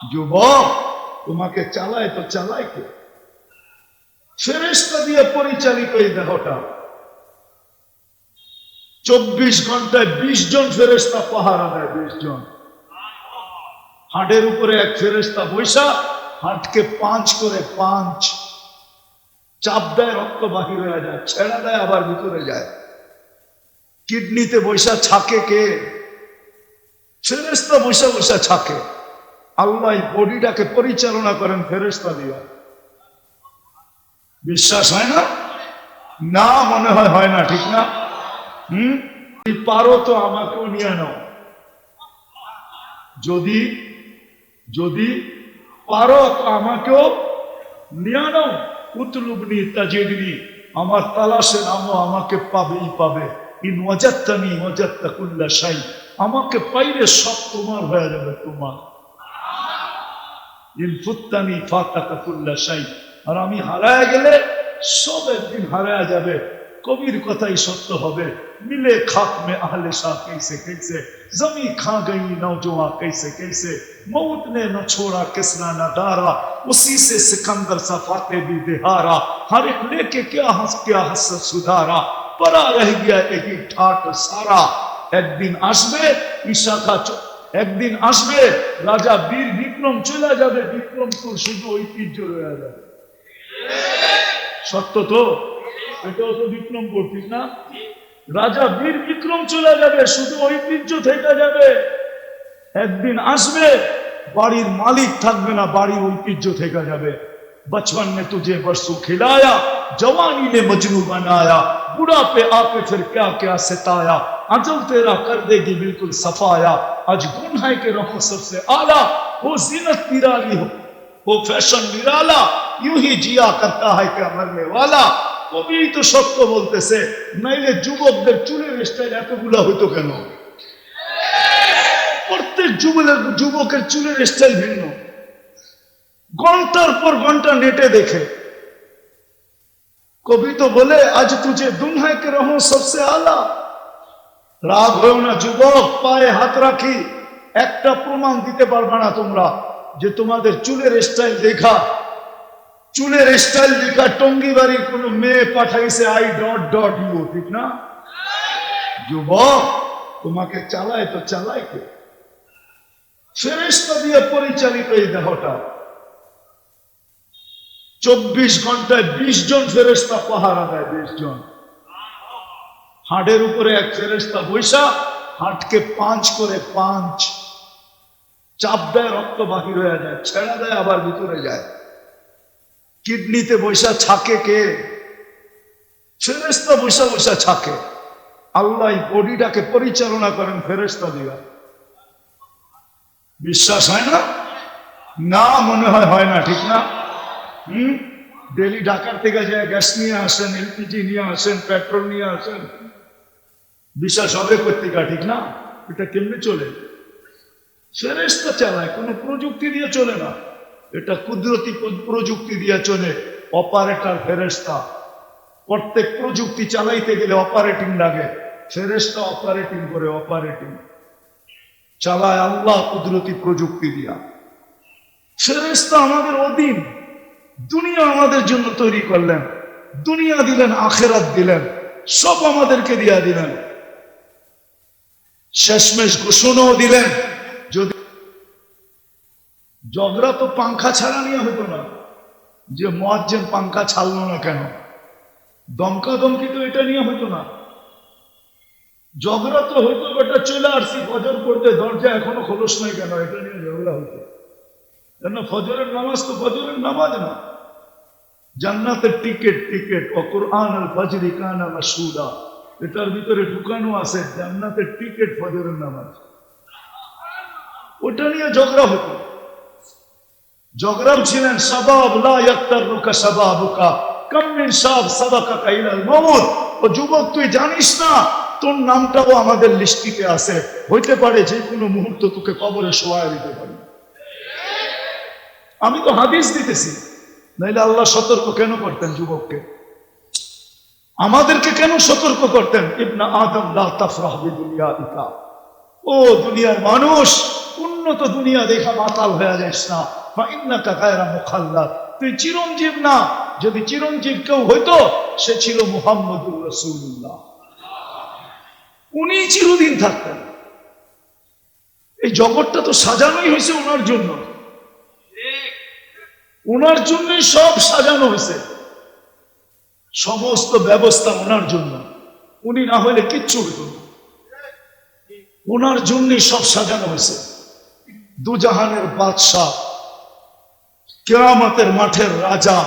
যুবক, তোমাকে চালায় তো চালায় কে? ফেরেস্তা দিয়ে পরিচালিত এই দেহটা। চব্বিশ ঘন্টায় বিশ জন ফেরেস্তা পাহারা দেয়, বিশ জন। হাটের উপরে এক ফেরেস্তা বৈশা, হাটকে পাঁচ করে পাঁচ। চাপ দেয়, রক্ত বাহির হয়ে যায়, ছেড়া দেয়, আবার ভিতরে যায়। কিডনিতে বৈশা ছাকে কে? ফেরেস্তা বৈশা বৈশা ছাকে। আল্লাহ বডিটাকে পরিচালনা করেন ফেরেস্তা দিয়া। বিশ্বাস হয় না? না মনে হয় হয় না, ঠিক না? হম? পারো তো আমাকেও নিয়ে নাও। যদি যদি পারো তো আমাকেও নিয়ে নাও। উতলুবনি তাজিদনি আমার তালাশে নামও আমাকে পাবেই পাবে। ইন ওয়াজাত্তানি ওয়াজাত্তা কুল্লা সাই আমাকে পাইলে সব তোমার হয়ে যাবে তোমার। ইনফুত্তানি ফাতাকাতুল্লা সাই আর আমি হারায় গেলে হারায় যাবে কবির কথাই সত্য হবে بھی বিক্রম চলে যাবে، বিক্রম তোর শুধু ঐতিহ্য রয়ে যাবে। সত্য তো? এটাও তো বিক্রম করতিস না? রাজা বীর বিক্রম চলে যাবে، শুধু ঐতিহ্য থেকে যাবে। একদিন আসবে، বাড়ির মালিক থাকবে না বাড়ির ঐতিহ্য থেকে যাবে। بچپن میں تجھے برسو کھلایا جوانی نے مجنو بنایا بڑا پہ آ کے پھر کیا کیا ستایا عجل تیرا کر دے گی بالکل صفایا آج گن ہے کہ رکھو سب سے آلہ वो जीनत निराली हो वो फैशन निराला यूं ही जिया करता है क्या मरने वाला কবি তো সত্য বলতেছে নাইলে যুবকদের চুলের স্টাইল এতগুলা হইতো কেন প্রত্যেক যুবকের যুবকের চুলের স্টাইল ভিন্ন ঘন্টার পর ঘন্টা নেটে দেখে কবি তো বলে আজ তুঝে দুনহাই কে রহো সবসে আলা রাগ হয়েও না যুবক পায়ে হাত রাখি একটা প্রমাণ দিতে পারবে না তোমরা যে তোমাদের চুলের স্টাইল দেখা। চুলের স্টাইল দেখা, টঙ্গি বাড়ির কোন মেয়ে পাঠাইছে আই ডট ডট ইউ ঠিক না? যুবক, তোমাকে চালায় তো চালায় কে? ফেরেস্তা দিয়ে পরিচালিত এই দেহটা। চব্বিশ ঘন্টায় বিশ জন ফেরেস্তা পাহারা দেয়, বিশ জন। হাটের উপরে এক ফেরেস্তা বৈশা, হাটকে পাঁচ করে পাঁচ। চাপ দেয় রক্ত বাহির হয়ে যায়, ছেড়া দেয়, আবার ভিতরে যায়। কিডনিতে বৈশা ছাকে কে? ফেরেস্তা বৈশা বৈশা ছাকে। আল্লাহ বডিটাকে পরিচালনা করেন ফেরেস্তা দিয়া। বিশ্বাস হয় না? না, মনে হয় হয় না, ঠিক না? হুম? ডেলি ঢাকার থেকে যায়, গ্যাস নিয়ে আসেন, এলপিজি নিয়ে আসেন, পেট্রোল নিয়ে আসেন। বিশ্বাস হবে কর্তিকা ঠিক না? এটা কেমনে চলে? ফেরেস্তা চালায়, কোনো প্রযুক্তি দিয়ে চলে না। এটা কুদরতি প্রযুক্তি দিয়ে চলে অপারেটর ফেরেস্তা প্রত্যেক প্রযুক্তি চালাইতে গেলে অপারেটিং লাগে ফেরেস্তা অপারেটিং করে অপারেটিং চালায় আল্লাহ কুদরতি প্রযুক্তি দিয়া। ফেরেস্তা আমাদের অধীন, দুনিয়া আমাদের জন্য তৈরি করলেন, দুনিয়া দিলেন, আখেরাত দিলেন, সব আমাদেরকে দিয়া দিলেন। শেষমেশ ঘোষণাও দিলেন ঝগড়া তো পাংখা ছাড়া নিয়ে হতো না। যে মজ্জেন পাংখা ছাড়লো না কেন? দমকা দমকি তো এটা নিয়ে হতো না। ঝগড়া তো হইতো, বেটা চলে আসছি ফজর করতে, দরজা এখনও খোলস নাই কেন? এটা নিয়ে ঝগড়া হতো কেন ফজরের নামাজ তো ফজরের নামাজ না। জান্নাতের টিকিট, টিকেট, ও কোরআন আল ফজরি কানা মাসুদা এটার ভিতরে ঢুকানো আছে, জান্নাতের টিকেট ফজরের নামাজ। ওটা নিয়ে ঝগড়া হতো জগরাম ছিলেন, সবাব লা ইয়াক্তারুকা সবাবুকা। কাম মিন শাব সাবাকাকা ইলাল ও যুবক, তুই জানিস না, তোর নামটাও আমাদের লিস্টিতে আছে। হইতে পারে যে কোনো মুহূর্ত তোকে কবরে দিতে আমি তো হাদিস দিতেছি। নাইলে আল্লাহ সতর্ক কেন করতেন যুবককে? আমাদেরকে কেন সতর্ক করতেন? ইবনা আদম ইকা ও দুনিয়ার মানুষ, উন্নত দুনিয়া দেখা মাতাল হয়ে যাস না। তুই চিরঞ্জীব না, যদি চিরঞ্জীব কেউ হইতো, সে ছিল মুহাম্মদুর রসুল্লাহ উনি চিরদিন থাকতেন। এই জগৎটা তো সাজানোই হয়েছে ওনার জন্য। ওনার জন্যই সব সাজানো হয়েছে। সমস্ত ব্যবস্থা ওনার জন্য। উনি না হলে কিচ্ছু হইত ওনার জন্যই সব সাজানো হয়েছে। দুজাহানের বাদশাহ কেরামতের মাঠের রাজা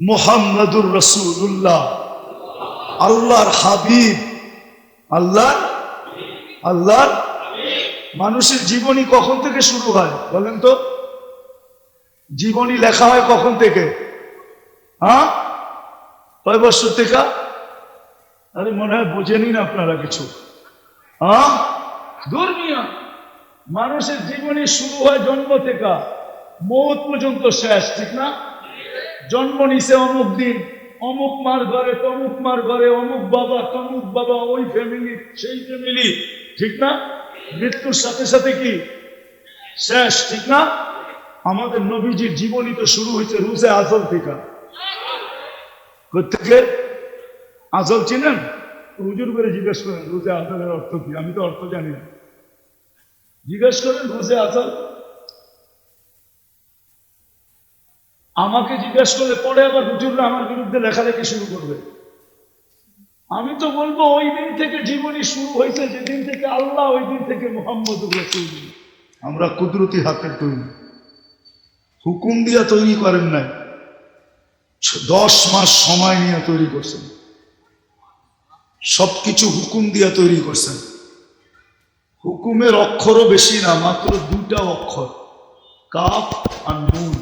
মোহাম্মদুর রসুল্লাহ আল্লাহর হাবিব। আল্লাহ? আল্লাহর মানুষের জীবনী কখন থেকে শুরু হয় বলেন তো? জীবনী লেখা হয় কখন থেকে? হ্যাঁ? কয় বছর থেকে? আরে মনে হয় বোঝেনি না আপনারা কিছু। হ্যাঁ? ধর্মীয় মানুষের জীবনী শুরু হয় জন্ম থেকে। মৌত পর্যন্ত শেষ, ঠিক না? জন্ম নিছে অমুক দিন, অমুক মার ঘরে, তমুক মার ঘরে, অমুক বাবা, তমুক বাবা, ওই ফ্যামিলি সেই ফ্যামিলি ঠিক না? মৃত্যুর সাথে সাথে কি? শেষ, ঠিক না? আমাদের নবীজির জীবনী তো শুরু হয়েছে রুজে আজল থেকে। থেকে আজল চিনেন? হুজুর করে জিজ্ঞেস করেন, রোজে আজলের অর্থ কি? আমি তো অর্থ জানি না। জিজ্ঞেস করেন, রোজে আজল? আমাকে জিজ্ঞেস করলে পরে আবার হুজুররা আমার বিরুদ্ধে লেখালেখি শুরু করবে। আমি তো বলব, ওই দিন থেকে জীবনী শুরু হয়েছে, যেদিন থেকে আল্লাহ ওই দিন থেকে মোহাম্মদ আমরা কুদরতি হাতের তৈরি। হুকুম দিয়া তৈরি করেন নাই। দশ মাস সময় নিয়ে তৈরি করছেন। সবকিছু হুকুম দিয়া তৈরি করছেন। হুকুমের অক্ষরও বেশি না, মাত্র দুটা অক্ষর কাপ আর নুন।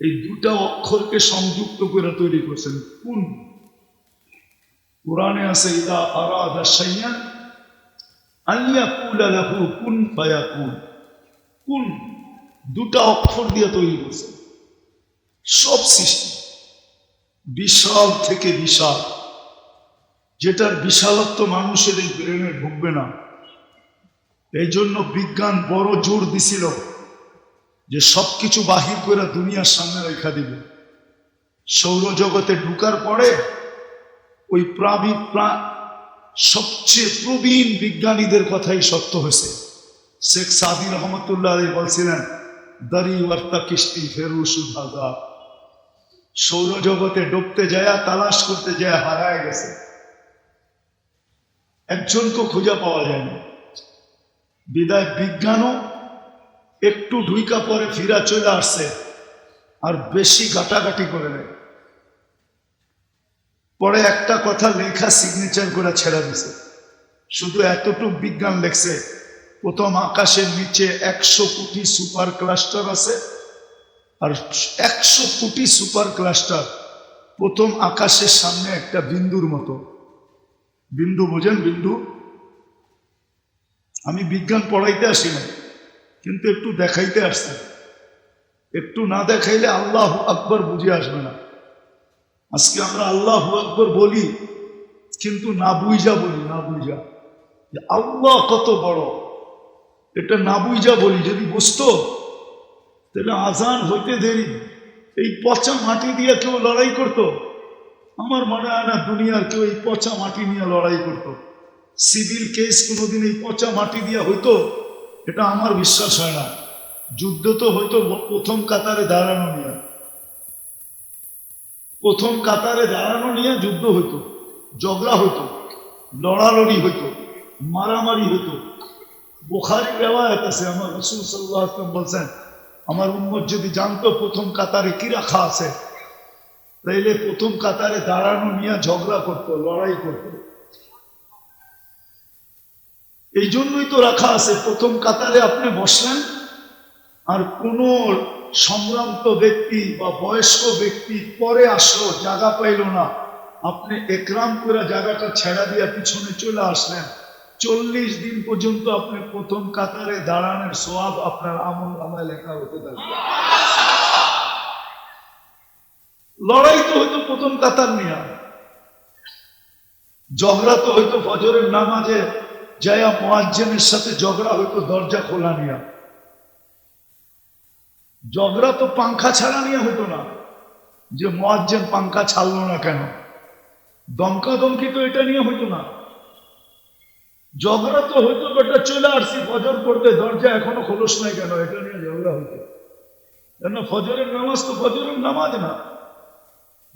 এই দুটা অক্ষরকে সংযুক্ত করে তৈরি করছেন। কোন? কোরআনে আছে, ইদা আরাদা শাইয়ান আল্লাহ কুলা কুন ফায়াকুন। কুন? দুটা অক্ষর দিয়ে তৈরি করছেন। সব সৃষ্টি বিশাল থেকে বিশাল। যেটার বিশালত্ব মানুষের এই ব্রেনে ঢুকবে না। এই জন্য বিজ্ঞান বড় জোর দিছিল। যে সবকিছু বাহির করে দুনিয়ার সামনে রেখা দিবে। সৌরজগতে ঢুকার পরে ওই প্রাবি প্রা- সবচেয়ে প্রবীণ বিজ্ঞানীদের কথাই সত্য হয়েছে। শেখ সাদি রহমতুল্লাহ বলছিলেন, দারি ওয়ার্তা কিস্তি ফেরু সুধাগা সৌরজগতে ডুবতে যায়, তালাশ করতে যায় হারায় গেছে। একজনকে খুঁজে পাওয়া যায়নি। বিদায় বিজ্ঞানও একটু ঢুইকা পরে ফিরা চলে আসছে আর বেশি গাটাগাটি করে নেয়। পরে একটা কথা লেখা সিগনেচার করে ছেড়ে দিছে। শুধু এতটুক বিজ্ঞান লেখছে, প্রথম আকাশের নিচে একশো কোটি সুপার ক্লাস্টার আছে আর একশো কোটি সুপার ক্লাস্টার প্রথম আকাশের সামনে একটা বিন্দুর মতো। বিন্দু বোঝেন বিন্দু? আমি বিজ্ঞান পড়াইতে আসি না কিন্তু একটু দেখাইতে আসছে। একটু না দেখাইলে আল্লাহ আকবর বুঝে আসবে না। আজকে আমরা আল্লাহ আকবর বলি, কিন্তু না বুঝা বলি, না বুঝা। আল্লাহ কত বড়। এটা না বুঝা বলি, যদি বুঝতো, তাহলে আজান হইতে দেরি। এই পচা মাটি দিয়ে কেউ লড়াই করতো। আমার মনে হয় না দুনিয়ার কেউ এই পচা মাটি নিয়ে লড়াই করতো। সিভিল কেস কোনোদিন এই পচা মাটি দিয়ে হইতো। এটা আমার বিশ্বাস হয় না। যুদ্ধ তো হয়তো প্রথম কাতারে দাঁড়ানো নিয়ে। প্রথম কাতারে দাঁড়ানো নিয়ে যুদ্ধ হইতো। ঝগড়া হইতো। লড়ালড়ি হইতো। মারামারি হইতো। বোখারি রেওয়ায়ত আছে। আমার রসুল সাল্লাহ আসলাম বলছেন, আমার উম্মত যদি জানতো প্রথম কাতারে কি রাখা আছে, তাইলে প্রথম কাতারে দাঁড়ানো নিয়ে ঝগড়া করতো, লড়াই করতো। এই জন্যই তো রাখা আছে, প্রথম কাতারে আপনি বসলেন, আর কোন সম্ভ্রান্ত ব্যক্তি বা বয়স্ক ব্যক্তি পরে আসলো, জায়গা পাইল না। আপনি একরাম করে জায়গাটা ছেড়া দিয়ে পিছনে চলে আসলেন। চল্লিশ দিন পর্যন্ত আপনি প্রথম কাতারে দাঁড়ানোর সোয়াব আপনার আমল আমায় লেখা হতে থাকবে। লড়াই তো হয়তো প্রথম কাতার নিয়ে। ঝগড়া তো হয়তো ফজরের নামাজে জয়া মোয়াজ্জেনের সাথে ঝগড়া হইতো দরজা খোলা নিয়া। ঝগড়া তো পাংখা ছাড়া নিয়ে হতো না। যে মোয়াজ্জেন পাংখা ছাড়লো না কেন? দমকা দমকি তো এটা নিয়ে হইতো না। ঝগড়া তো হইতো বেটা চলে আসছি, ফজর পড়তে দরজা এখনও খোলস নাই কেন? এটা নিয়ে ঝগড়া হইতো। কেন ফজরের নামাজ তো ফজরের নামাজ না।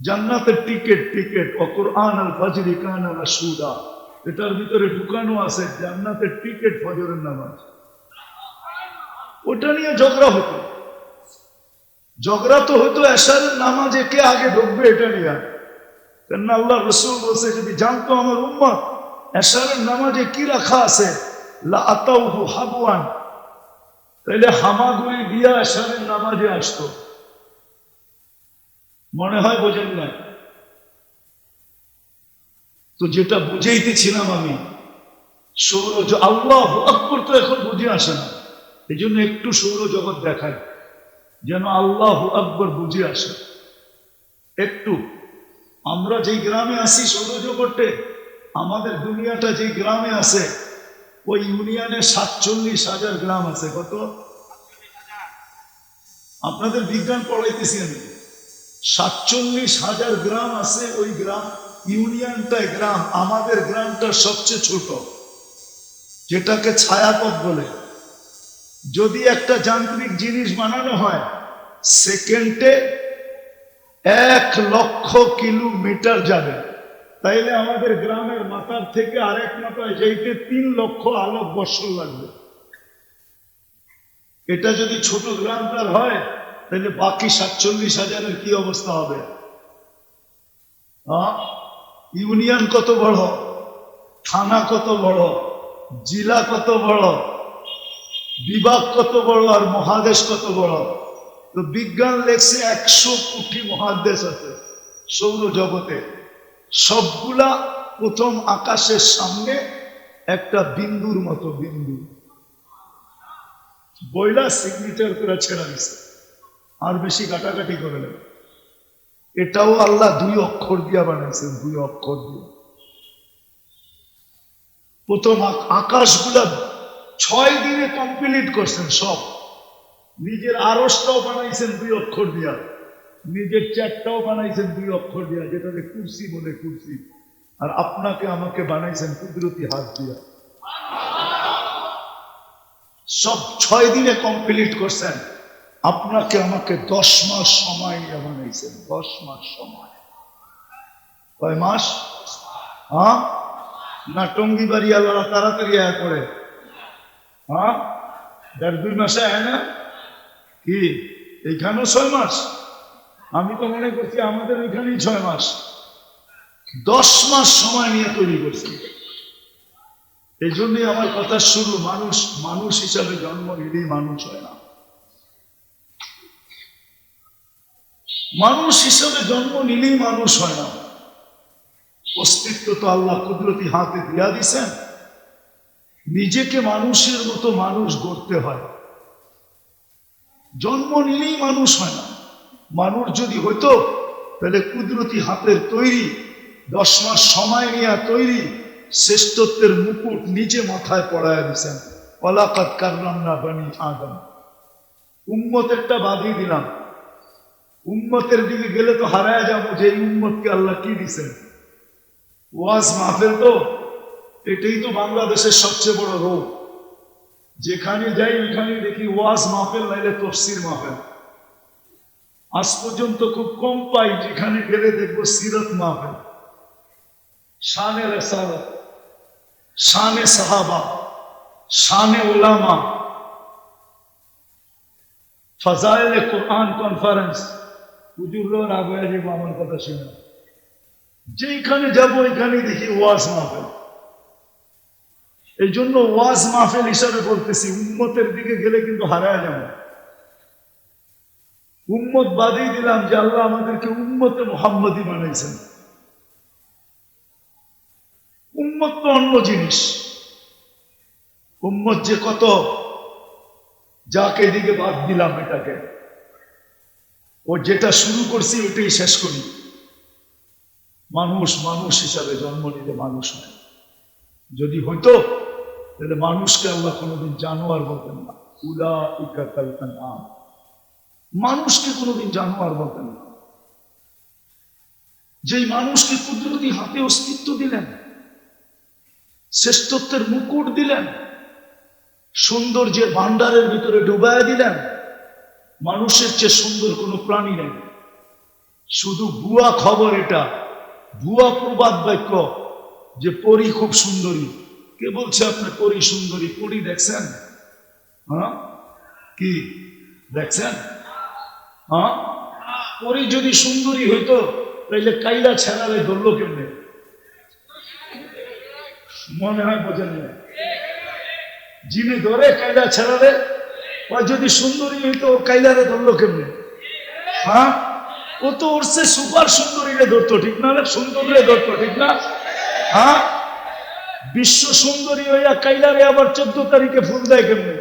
জান্নাতের টিকেট টিকেট ও কোরআন আল ফজরি কান সুদা এটার ভিতরে ঢুকানো আছে জান্নাতের টিকেট ফজরের নামাজ। ওটা নিয়ে ঝগড়া হতো। ঝগড়া তো হতো এসারের নামাজে কে আগে ঢুকবে এটা নিয়ে। কেন আল্লাহ রসুল বলছে, যদি জানতো আমার উম্মত এসারের নামাজে কি রাখা আছে? লা আতাউহু হাবুয়ান তাইলে হামাগুড়ি দিয়া এসারের নামাজে আসতো। মনে হয় বোঝেন না তো যেটা বুঝাইতেছিলাম আমি, সৌরজ, আল্লাহ আকবর তো এখন বুঝে আসে না। এই জন্য একটু সৌরজগৎ দেখায় যেন আল্লাহ আকবর বুঝে আসে। একটু, আমরা যেই গ্রামে আছি সৌরজগতে, আমাদের দুনিয়াটা যেই গ্রামে আছে, ওই ইউনিয়নে সাতচল্লিশ হাজার গ্রাম আছে। কত? আপনাদের বিজ্ঞান পড়াইতেছি আমি। সাতচল্লিশ হাজার গ্রাম আছে ওই গ্রাম। ইউনিয়নটাই গ্রাম, আমাদের গ্রামটা সবচেয়ে ছোট। যেটাকে ছায়াপথ বলে। যদি একটা যান্ত্রিক জিনিস বানানো হয়, সেকেন্ডে এক লক্ষ কিলোমিটার যাবে। তাইলে আমাদের গ্রামের মাথার থেকে আরেক মাথায় যাইতে তিন লক্ষ আলোক বৎসর লাগবে। এটা যদি ছোট গ্রামটার হয় তাহলে বাকি সাতচল্লিশ হাজারের কি অবস্থা হবে? হ্যাঁ? ইউনিয়ন কত বড়? থানা কত বড়? জেলা কত বড়? বিভাগ কত বড়? আর মহাদেশ কত বড়? তো বিজ্ঞান লেখছে একশো কোটি মহাদেশ আছে সৌর জগতে সবগুলা প্রথম আকাশের সামনে একটা বিন্দুর মতো বিন্দু। বইলা সিগনেচার করে ছেড়া দিছে। আর বেশি কাটাকাটি করে নেবে এটাও আল্লাহ দুই অক্ষর দিয়া বানাইছেন, দুই অক্ষর দিয়ে। প্রথম আক- আকাশগুলা ছয় দিনে কমপ্লিট করছেন সব। নিজের আরসটাও বানাইছেন দুই অক্ষর দিয়া। নিজের চ্যাটটাও বানাইছেন দুই অক্ষর দিয়া, যেটাকে কুর্সি বলে কুর্সি। আর আপনাকে আমাকে বানাইছেন কুদরতি হাত দিয়া। সব ছয় দিনে কমপ্লিট করছেন। আপনাকে আমাকে দশ মাস সময় বানাইছেন দশ মাস সময়। কয় মাস? হ্যাঁ? না টঙ্গি বাড়ি আল্লাহ তাড়াতাড়ি আয় করে হ্যাঁ? দেড় দুই মাসে আয় না? কি? এইখানেও ছয় মাস? আমি তো মনে করছি আমাদের ওইখানেই ছয় মাস। দশ মাস সময় নিয়ে তৈরি করছি। এই জন্যই আমার কথা শুরু, মানুষ মানুষ হিসাবে জন্ম নিলেই মানুষ হয় না। মানুষ হিসাবে জন্ম নিলেই মানুষ হয় না। অস্তিত্ব তো আল্লাহ কুদরতি হাতে দিয়া দিছেন। নিজেকে মানুষের মতো মানুষ গড়তে হয়। জন্ম নিলেই মানুষ হয় না। মানুষ যদি হইতো, তাহলে কুদরতি হাতের তৈরি, দশ মাস সময় নিয়ে তৈরি, শ্রেষ্ঠত্বের মুকুট নিজে মাথায় পড়ায় দিছেন। অলাকাত কারলাম না বানি আদম। উম্মতেরটা বাদিয়ে দিলাম। উম্মতের দিকে গেলে তো হারায় যাব, যে এই উম্মতকে আল্লাহ কি দিছেন? ওয়াজ মাহফিল তো, এটাই তো বাংলাদেশের সবচেয়ে বড় রোগ। যেখানে যাই ওইখানে দেখি ওয়াজ মাহফিল নাইলে তফসির মাহফিল। আজ পর্যন্ত খুব কম পাই, যেখানে গেলে দেখব সিরত মাহফিল। শানে রেসারত শানে সাহাবা, শানে ওলামা ফজাইল কোরআন কনফারেন্স। হুজুররা রাগ হয়ে যাব আমার কথা শুনে। যেখানে যাব ওইখানে দেখি ওয়াজ মাহফিল। এই জন্য ওয়াজ মাহফিল হিসাবে বলতেছি, উম্মতের দিকে গেলে কিন্তু হারায় যাবে উম্মত বাদেই দিলাম যে আল্লাহ আমাদেরকে উম্মতে মোহাম্মদী বানাইছেন। উম্মত তো অন্য জিনিস। উম্মত যে কত, যাকে এদিকে বাদ দিলাম এটাকে। ও যেটা শুরু করছি ওটাই শেষ করি। মানুষ মানুষ হিসাবে জন্ম নিতে মানুষ হয়। যদি হইতো, তাহলে মানুষকে আল্লাহ কোনোদিন জানোয়ার বলতেন না। উলা ইকাল আম। মানুষকে কোনোদিন জানোয়ার বলতেন না। যেই মানুষকে কুদরতি হাতে অস্তিত্ব দিলেন, শ্রেষ্ঠত্বের মুকুট দিলেন, সৌন্দর্যের ভান্ডারের ভিতরে ডুবায় দিলেন মানুষের চেয়ে সুন্দর কোনো প্রাণী নেই। শুধু ভুয়া খবর এটা। ভুয়া প্রবাদ বাক্য যে পরি খুব সুন্দরী। কে বলছে আপনি পরি সুন্দরী? পরি দেখছেন? হ্যাঁ? কি? দেখছেন? হ্যাঁ? পরি যদি সুন্দরী হইতো, তাইলে কাইলা ছেড়ালে ধরলো কেমনে? মনে হয় বোঝেন না যিনি ধরে কায়দা ছেড়ালে যদি সুন্দরী হইতো কায়দারে ধরলো কেমনে? হ্যাঁ? ও তো উঠছে সুপার সুন্দরীরে ধরতো, ঠিক না? রে? সুন্দরীরে ধরতো, ঠিক না? হ্যাঁ? বিশ্ব সুন্দরী হইয়া কাইলারে আবার চোদ্দ তারিখে ফুল দেয় কেমনে?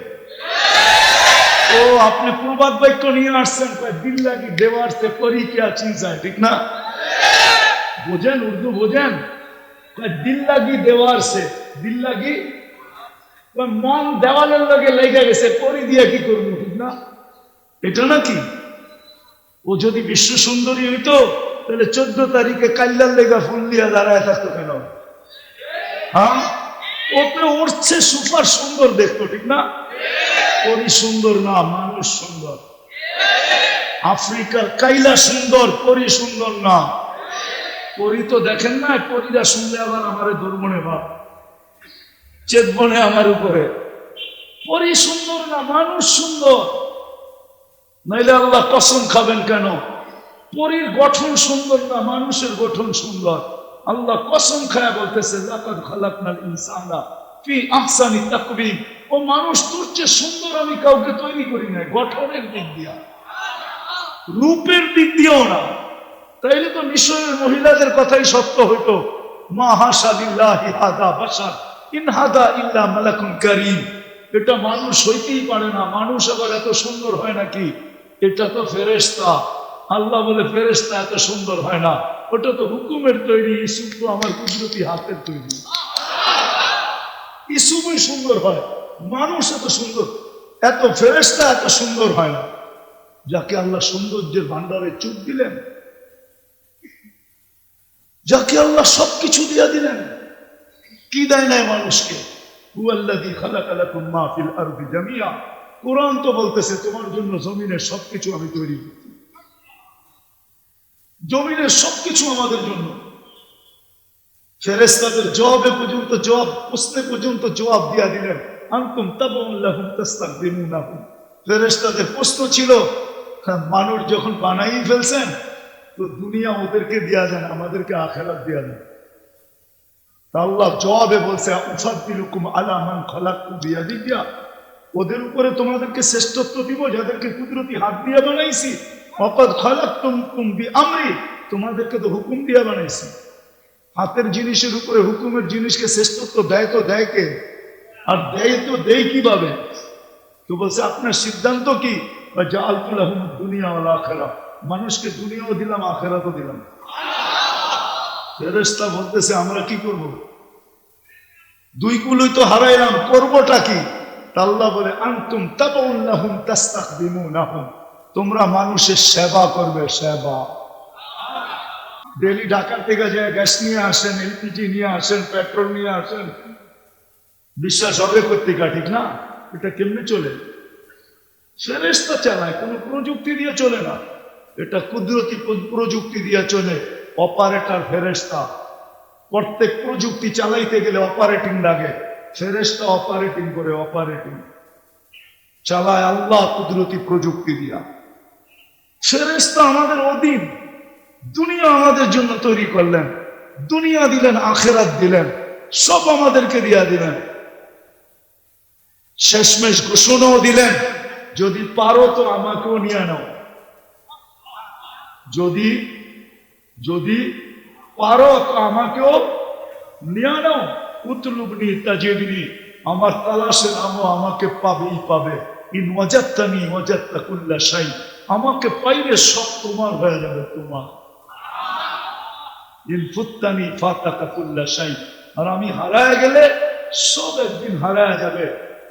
ও, আপনি প্রবাদ বাক্য নিয়ে আসছেন দিল লাগি দেওয়ার সে পরি কে চিন্তা ঠিক না? বোঝেন, উর্দু বোঝেন? দিল লাগি দেওয়ার সে, দিল লাগি মন দেওয়ালের লগে লেগে গেছে, পরি দিয়ে কি করব? ঠিক না? এটা নাকি? ও যদি বিশ্ব সুন্দরী হইতো, তাহলে চোদ্দ তারিখে কাল্লার লেগা ফুল দিয়া দাঁড়ায় থাকতো কেন? হ্যাঁ? ওতে উঠছে সুপার সুন্দর দেখতো, ঠিক না? পরি সুন্দর না, মানুষ সুন্দর। আফ্রিকার কাইলা সুন্দর, পরি সুন্দর না। পরি তো দেখেন না পরিরা শুনলে আবার আমারে ধর্মনে ভাব চেতবনে আমার উপরে। পরি সুন্দর না, মানুষ সুন্দর। নাইলে আল্লাহ কসম খাবেন কেন? পরীর গঠন সুন্দর না, মানুষের গঠন সুন্দর। আল্লাহ কসম খায়া বলতেছে ও মানুষ, তোর চেয়ে সুন্দর আমি কাউকে তৈরি করি নাই, গঠনের দিক দিয়া। রূপের দিক দিয়েও না। তাইলে তো মিশরের মহিলাদের কথাই সত্য হইতো। মা হাসালিল্লাহি হাদা বাসার ইন হাদা ইল্লা মালাকুন কারীম। এটা মানুষ হইতেই পারে না, মানুষ আবার এত সুন্দর হয় নাকি? এটা তো ফেরেশতা। আল্লাহ বলে, ফেরেশতা এত সুন্দর হয় না। ওটা তো হুকুমের তৈরি ইসুফ তো আমার কুদরতি হাতের তৈরি। ইসুফই সুন্দর হয়, মানুষ এত সুন্দর, এত ফেরেশতা এত সুন্দর হয় না। যাকে আল্লাহ সৌন্দর্যের ভান্ডারে চুপ দিলেন, যাকে আল্লাহ সবকিছু দিয়া দিলেন কি দেয় নাই মানুষকে? কোরআন তো বলতেছে তোমার জন্য সবকিছু আমি তৈরি জমিনের সবকিছু আমাদের জন্য। ফেরেস্তাদের জবাবে পর্যন্ত জবাব প্রশ্নে পর্যন্ত জবাব দিয়া দিলেন তাস্তাকদিমুনাহুম ফেরেস্তাদের প্রশ্ন ছিল হ্যাঁ, মানুষ যখন বানাই ফেলছেন তো দুনিয়া ওদেরকে দেয়া যায় না, আমাদেরকে আখেরাত দেয়া যায় তা আল্লাহ জবাবে বলছে উফাদ্দিলুকুম আলা মান খালাকতু বিয়াদিয়া ওদের উপরে তোমাদেরকে শ্রেষ্ঠত্ব দিব, যাদেরকে কুদরতি হাত দিয়ে বানাইছি। অকদ খালাকতুম কুম বি আমরি তোমাদেরকে তো হুকুম দিয়ে বানাইছি। হাতের জিনিসের উপরে হুকুমের জিনিসকে শ্রেষ্ঠত্ব দেয় তো দেয় কে? আর দেয় তো দেয় কীভাবে? তো বলছে, আপনার সিদ্ধান্ত কি? যা আলতুল আহমদ দুনিয়া ওলা আখেরা মানুষকে দুনিয়াও দিলাম, আখেরাতও দিলাম। ফেরেস্তা বলতেছে, আমরা কি করব? দুই কুলই তো হারাইলাম, করবোটা কি? আল্লাহ বলে, আনতুম তাবাউল্লাহুম তাস্তাকদিমুনাহুম। তোমরা মানুষের সেবা করবে, সেবা। ডেলি ঢাকার থেকে যায়, গ্যাস নিয়ে আসেন, এলপিজি নিয়ে আসেন, পেট্রোল নিয়ে আসেন। বিশ্বাস হবে কর্তিকা, ঠিক না? এটা কেমনে চলে? ফেরেস্তা চালায়, কোনো প্রযুক্তি দিয়ে চলে না। এটা কুদরতি প্রযুক্তি দিয়ে চলে। অপারেটর ফেরেস্তা প্রত্যেক প্রযুক্তি চালাইতে গেলে অপারেটিং লাগে ফেরেস্তা অপারেটিং করে অপারেটিং। চালায় আল্লাহ কুদরতি প্রযুক্তি দিয়া। ফেরেস্তা আমাদের অধীন, দুনিয়া আমাদের জন্য তৈরি করলেন, দুনিয়া দিলেন, আখেরাত দিলেন, সব আমাদেরকে দিয়া দিলেন। শেষমেশ ঘোষণাও দিলেন, যদি পারো তো আমাকেও নিয়ে নাও। যদি যদি পারো, তো আমাকেও নিয়ে নাও। উতলুবনি তাজিদনি আমার তালাশে নামও আমাকে পাবেই পাবে। ইন ওয়াজাত্তানি ওয়াজাত্তা কুল্লা শাই, আমাকে পাইলে সব তোমার হয়ে যাবে তোমার। ইন ফাতাকা কুল্লা শাই, আর আমি হারায় গেলে সব একদিন হারায় যাবে।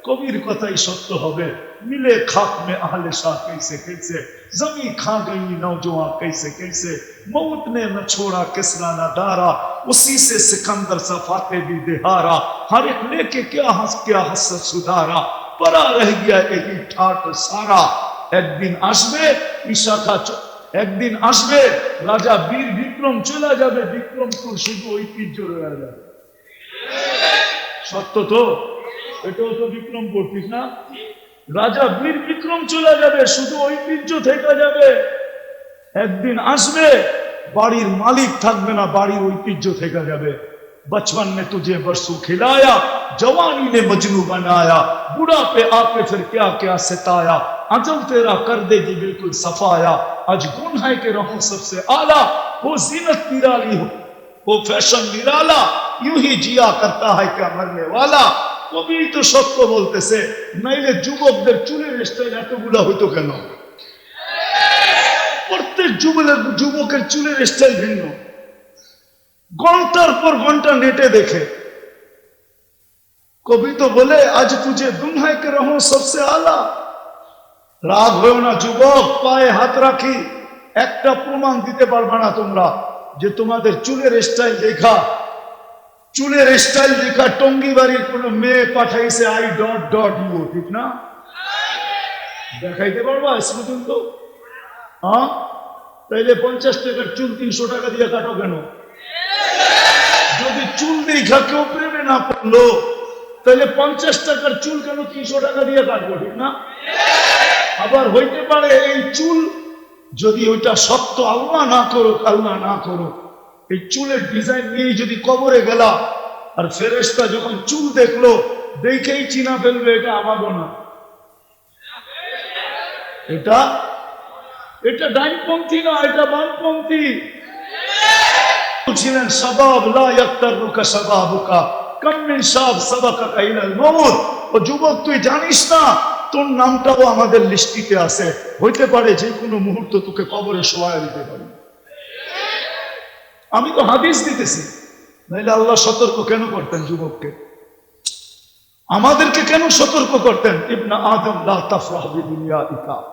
কবির কথাই সত্য হবে। ملے خاک میں اہل شاہ کیسے کیسے؟ زمین کھا گئی نوجوان کیسے کیسے؟ موت نے نہ چھوڑا، کسرا نہ دارا اسی سے سکندر سا فاتح بھی دہارا۔ ہر ایک لے کے کیا ہنس، کیا حسد سدھارا۔ پرا رہ گیا یہی ٹھاٹ سارا۔ ایک دن آسبے عشا کا একদিন আসবে রাজা বীর বিক্রম চলে যাবে বিক্রমপুর শুধু ঐতিহ্য রয়ে যাবে সত্য تو এটাও تو বিক্রমপুর ঠিক نا؟ রাজা বীর বিক্রম চলে যাবে، শুধু ঐতিহ্য থেকে যাবে। একদিন আসবে، বাড়ির মালিক থাকবে না، বাড়ির ঐতিহ্য থেকে যাবে। بچپن میں تجھے برسو کھلایا جوانی نے مجنو بنایا بڑا پہ آ کے پھر کیا کیا ستایا عجب تیرا کر دے گی بالکل صفایا آج گن ہے کہ رہو سب سے آلہ وہ زینت نرالی ہو وہ فیشن نرالا یوں ہی جیا کرتا ہے کیا مرنے والا। কবি তো সত্য বলতেছে, নাইলে যুবকদের চুলের স্টাইল এতগুলা হইতো কেন? প্রত্যেক যুবকের যুবকের চুলের স্টাইল ভিন্ন। ঘণ্টার পর ঘণ্টা নেটে দেখে। কবি তো বলে, আজ তুঝে দুনহাই কে রহো সবসে আলা। রাগ হয়েও না যুবক, পায়ে হাত রাখি। একটা প্রমাণ দিতে পারবে না তোমরা যে তোমাদের চুলের স্টাইল দেখা চুলের স্টাইল দেখা, টঙ্গি বাড়ির কোন মেয়ে পাঠাইছে আই ডট ডট ইউ ঠিক না? দেখাইতে পারবা আজ পর্যন্ত? হ্যাঁ? তাইলে পঞ্চাশ টাকার চুল তিনশো টাকা দিয়ে কাটো কেন? যদি চুল দেখা কেউ প্রেমে না পড়ল তাহলে পঞ্চাশ টাকার চুল কেন তিনশো টাকা দিয়ে কাটবো, ঠিক না? আবার হইতে পারে এই চুল যদি ওইটা সত্য আল্লাহ না করো আল্লাহ না করো এই চুলের ডিজাইন নিয়ে যদি কবরে গেলা আর ফেরেস্তা যখন চুল দেখল, দেখেই চিনা ফেলবে, এটা আমাগো না এটা? এটা ডাইনপন্থী না, এটা বামপন্থী? আমাদের লিস্টিতে আছে। হইতে পারে যে কোনো মুহূর্ত তোকে কবরে শোয়া দিতে পারে। আমি তো হাদিস দিতেছি। নাইলে আল্লাহ সতর্ক কেন করতেন যুবককে? আমাদেরকে কেন সতর্ক করতেন? ইবনা আদম ইকা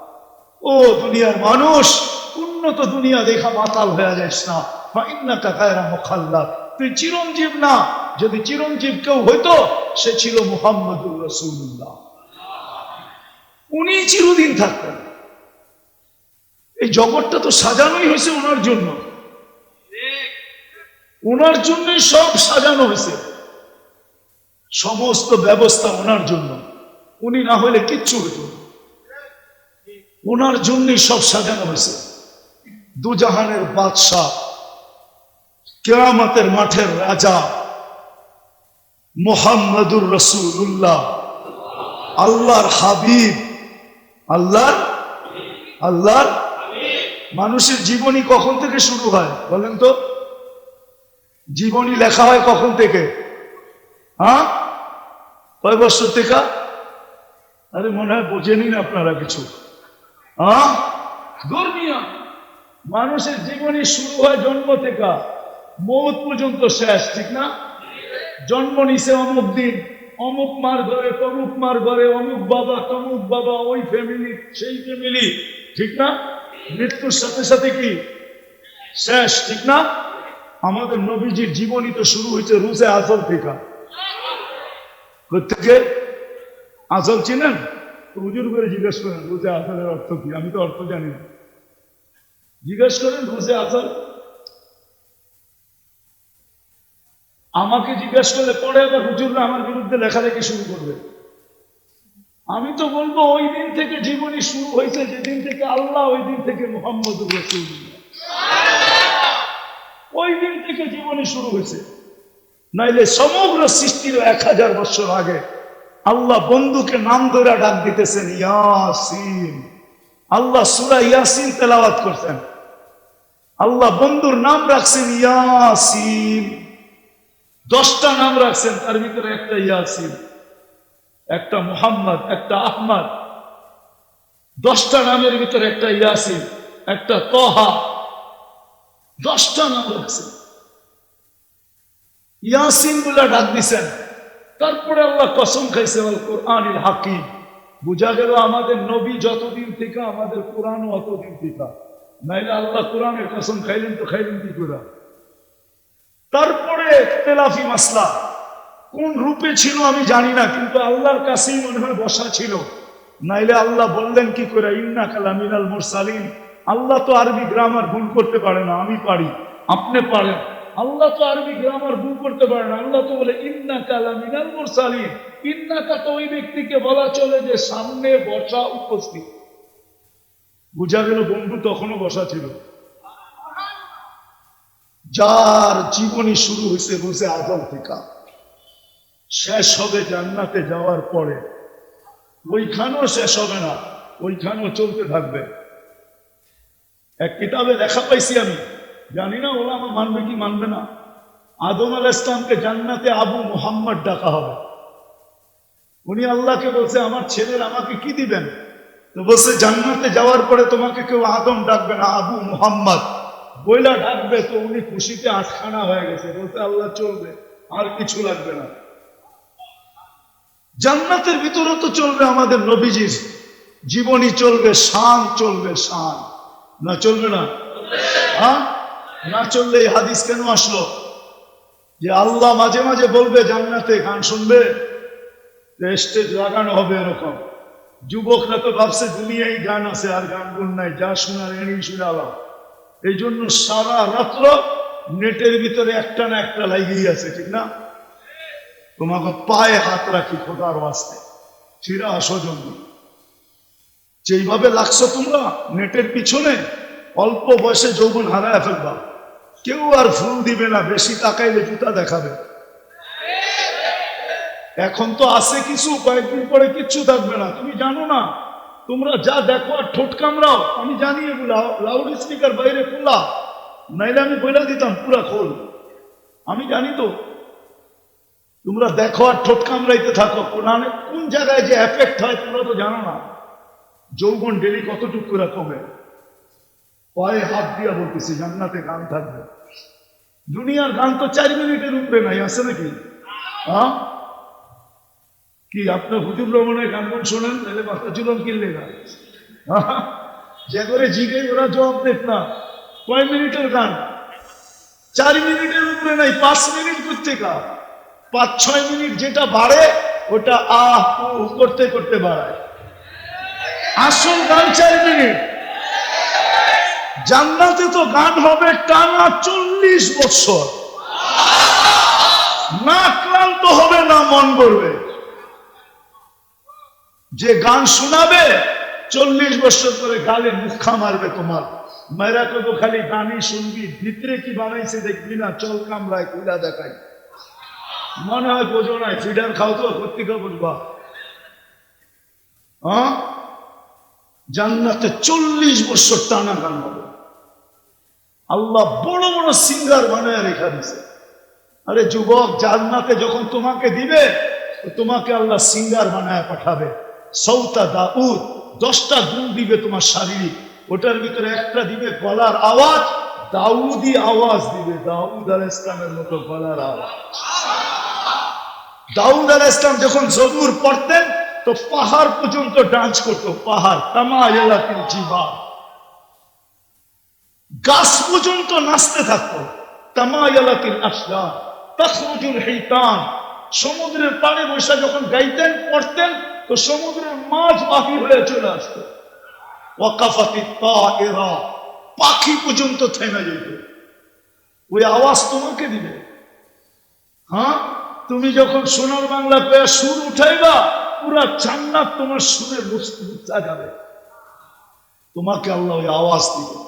ও দুনিয়ার মানুষ, উন্নত দুনিয়া দেখা মাতাল হয়ে যাস না। বা ইন্নাকা গায়রা মুখাল্লাদ তুই চিরঞ্জীব না। যদি চিরঞ্জীব কেউ হইতো, সে ছিল মুহাম্মদুর রাসূলুল্লাহ। উনি চিরদিন থাকতেন। এই জগৎটা তো সাজানোই হয়েছে ওনার জন্য। ওনার জন্যই সব সাজানো হয়েছে। সমস্ত ব্যবস্থা ওনার জন্য। উনি না হলে কিচ্ছু না। ওনার জন্যই সব সাজানো হয়েছে। দুজাহানের বাদশাহ কেরামতের মাঠের রাজা মোহাম্মদুর রসুল্লাহ আল্লাহর হাবিব, আল্লাহর আল্লাহর, মানুষের জীবনী কখন থেকে শুরু হয় বলেন তো? জীবনী লেখা হয় কখন থেকে? হ্যাঁ? কয় বছর থেকে? আরে মনে হয় বোঝেনি না আপনারা কিছু। হ্যাঁ? ধর্মীয় মানুষের জীবনী শুরু হয় জন্ম থেকে। মৌত পর্যন্ত শেষ, ঠিক না? জন্ম নিছে অমুক দিন। অমুক মার ঘরে, তমুক মার ঘরে, অমুক বাবা, তমুক বাবা, ওই ফ্যামিলি সেই ফ্যামিলি ঠিক না? মৃত্যুর সাথে সাথে কি? শেষ, ঠিক না? আমাদের নবীজির জীবনী তো শুরু হয়েছে রুজে আজল থেকে। থেকে আজল চিনেন? তো হুজুর করে জিজ্ঞেস করেন, রোজে আসলের অর্থ কি? আমি তো অর্থ জানি না। জিজ্ঞেস করেন, রোজে আসল আমাকে জিজ্ঞেস করলে পরে আবার হুজুররা আমার বিরুদ্ধে লেখালেখি শুরু করবে। আমি তো বলব, ওই দিন থেকে জীবনী শুরু হয়েছে, যেদিন থেকে আল্লাহ ওই দিন থেকে মোহাম্মদ ওই দিন থেকে জীবনী শুরু হয়েছে। নাইলে সমগ্র সৃষ্টির এক হাজার বছর আগে আল্লাহ বন্ধুকে নাম ধরে ডাক দিতেছেন, ইয়াসিন। আল্লাহ সুরা ইয়াসিন তেলাওয়াত করছেন। আল্লাহ বন্ধুর নাম রাখছেন ইয়াসিন। দশটা নাম রাখছেন, তার ভিতরে একটা ইয়াসিন, একটা মোহাম্মদ, একটা আহমদ। দশটা নামের ভিতরে একটা ইয়াসিন, একটা তহা দশটা নাম রাখছেন ইয়াসিন বলে ডাক দিছেন। তারপরে আল্লাহ কসম খাইছে কোরআনিল হাকিম। বুঝা গেল আমাদের নবী যতদিন থেকে আমাদের কোরআনও অতদিন থেকে। নাইলে আল্লাহ কোরআনের কসম খাইলেন তো খাইলেন কি করে? তারপরে তেলাফি মাসলা। কোন রূপে ছিল আমি জানি না, কিন্তু আল্লাহর কাছেই মনে হয় বসা ছিল। নাইলে আল্লাহ বললেন কি করে ইন্না কালামিনাল মুরসালিন। আল্লাহ তো আরবি গ্রামার ভুল করতে পারে না, আমি পারি। আপনি পারেন। আল্লাহ তো আরবি গ্রামার ভুল করতে পারে না। আল্লাহ তো বলে ইন্না কালামিনাল মুরসালিন। ইন্নাকা তো ওই ব্যক্তিকে বলা চলে যে সামনে বসা উপস্থিত। বুঝা গেল বন্ধু, তখনও বসা ছিল। যার জীবনী শুরু হয়েছে বসে আদম থেকে। শেষ হবে জান্নাতে যাওয়ার পরে। ওইখানেও শেষ হবে না, ওইখানেও চলতে থাকবে। কিতাবে দেখা পাইছি আমি। জানি না ওরা আমার মানবে কি মানবে না। আদম আল ইসলামকে জান্নাতে আবু মোহাম্মদ ডাকা হবে। উনি আল্লাহকে বলছে, আমার ছেলের আমাকে কি দিবেন? তো বলছে, জান্নাতে যাওয়ার পরে তোমাকে কেউ আদম ডাকবে না, আবু মোহাম্মদ। বইলা ডাকবে তো উনি খুশিতে আটখানা হয়ে গেছে। বলতে আল্লাহ চলবে, আর কিছু লাগবে না। জান্নাতের ভিতরে তো চলবে আমাদের নবীজির। জীবনী চলবে, শান চলবে, শান। না চলবে না? হ্যাঁ? না চললে এই হাদিস কেন আসলো? যে আল্লাহ মাঝে মাঝে বলবে, জান্নাতে গান শুনবে স্টেজ লাগানো হবে এরকম। যুবকরা তো ভাবছে, দুনিয়ায় গান আছে আর গান গুন নাই, যা শোনার এনেই শুনালাম এই জন্য সারা রাত্র নেটের ভিতরে একটা না একটা লাগিয়ে আছে, ঠিক না? তোমাকে পায়ে হাত রাখি খোদার ওয়াস্তে। ফিরা আসো জন্য যেইভাবে লাগছো তোমরা, নেটের পিছনে অল্প বয়সে যৌবন হারায় ফেলবা। কেউ আর ফুল দিবে না, বেশি তাকাইলে জুতা দেখাবে। এখন তো আছে কিছু, কয়েকদিন পরে কিচ্ছু থাকবে না। তুমি জানো না, তোমরা যা দেখো আর ঠোঁট কামড়াও, আমি জানি লাউড স্পিকার বাইরে খোলা। নাইলে আমি বলে দিতাম, পুরা খোল। আমি জানি তো, তোমরা দেখো আর ঠোঁট কামড়াইতে থাকো। কোন জায়গায় যে এফেক্ট হয় তোমরা তো জানো না। যৌবন ডেলি কতটুক করে কমে? পায়ে হাত দিয়া বলতেছি, জান্নাতে গান থাকবে। দুনিয়ার গান তো চার মিনিটের উপরে নাই, আছে নাকি? হ্যাঁ? কি, আপনার হুজুর রহমানের গান গান শোনেন? তাহলে মাথা চুলন কিনলে না। হ্যাঁ? যে করে জিগে, ওরা জবাব দেখ না। কয় মিনিটের গান? চার মিনিটের উপরে নাই, পাঁচ মিনিট করতে কা পাঁচ, ছয় মিনিট যেটা বাড়ে, ওটা আহ করতে করতে বাড়ায়। আসল গান চার মিনিট। জান্নাতে তো গান হবে টানা চল্লিশ বছর। না ক্লান্ত হবে, না মন করবে যে গান শোনাবে, চল্লিশ বছর পরে গালে মুখা মারবে তোমার। মেয়েরা তো খালি গানই শুনবি, ভিতরে কি বানাইছে দেখবি না, চল কামড়ায় কুইলা দেখাই। মনে হয় বোঝো নাই, ফিডার খাও তো কর্তিকা বুঝবা হ্যাঁ জান্নাতে চল্লিশ বছর টানা গান হবে। আল্লাহ বড় বড় সিঙ্গার বানায় রেখা দিছে আরে যুবক, জান্নাতে যখন তোমাকে দিবে তোমাকে আল্লাহ সিঙ্গার বানায় পাঠাবে। সৌতা দাউদ, দশটা গুণ দিবে তোমার শারীরিক। ওটার ভিতরে একটা দিবে গলার আওয়াজ, দাউদি আওয়াজ দিবে। দাউদ আল ইসলামের মতো গলার আওয়াজ। দাউদ আল ইসলাম যখন জবুর পড়তেন তো পাহাড় পর্যন্ত ডান্স করতো, পাহাড় তামা এলাকিল জিবা গাছ পর্যন্ত নাচতে থাকতো তামা এলাকিল আসলা তখরুজুল হিতান সমুদ্রের পাড়ে বসে যখন গাইতেন, পড়তেন, তো সমুদ্রের মাছ বাহির হয়ে চলে আসতো। ওয়াকাফাতি তায়েরা পাখি পর্যন্ত থেমে যেত। ওই আওয়াজ তোমাকে দিবে। হ্যাঁ? তুমি যখন সোনার বাংলা পেয়ে সুর উঠাইবা পুরা জান্নাত তোমার শুনে বুঝতে যাবে তোমাকে আল্লাহ ওই আওয়াজ দিবে।